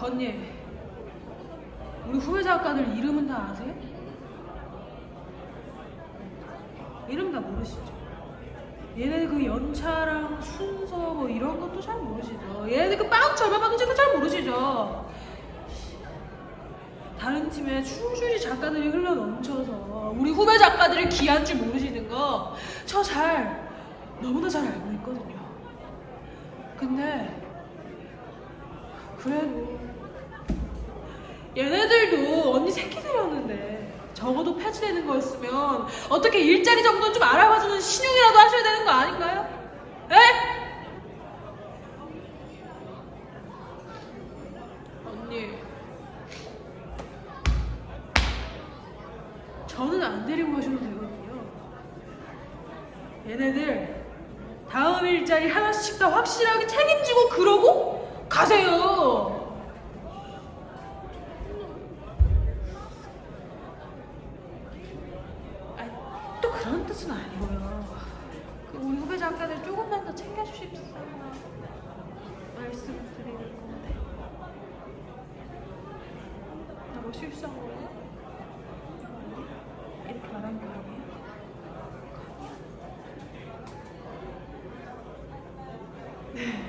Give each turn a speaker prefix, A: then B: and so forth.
A: 언니, 우리 후배 작가들 이름은 다 아세요? 이름 다 모르시죠? 얘네들 그 연차랑 순서 뭐 이런 것도 잘 모르시죠? 얘네들 그빵 절반 받은 책도 잘 모르시죠? 다른 팀에 충실히 작가들이 흘러 넘쳐서 우리 후배 작가들이 귀한 줄 모르시는 거 저 잘 너무나 잘 알고 있거든요. 근데 그래도 얘네들도 언니 새끼들이었는데 적어도 폐지되는 거였으면 어떻게 일자리 정도는 좀 알아봐주는 신용이라도 하셔야 되는 거 아닌가요? 에? 언니 저는 안 데리고 가셔도 되거든요 얘네들 다음 일자리 하나씩 다 확실하게 책임지고 그러고 가세요 그런 뜻은 아니고요. 그 우리 후배 작가들 조금만 더 챙겨주십사 말씀을 드리는 건데. 나 뭐 실수한 거예요? 이렇게 말한 거 아니에요? 네.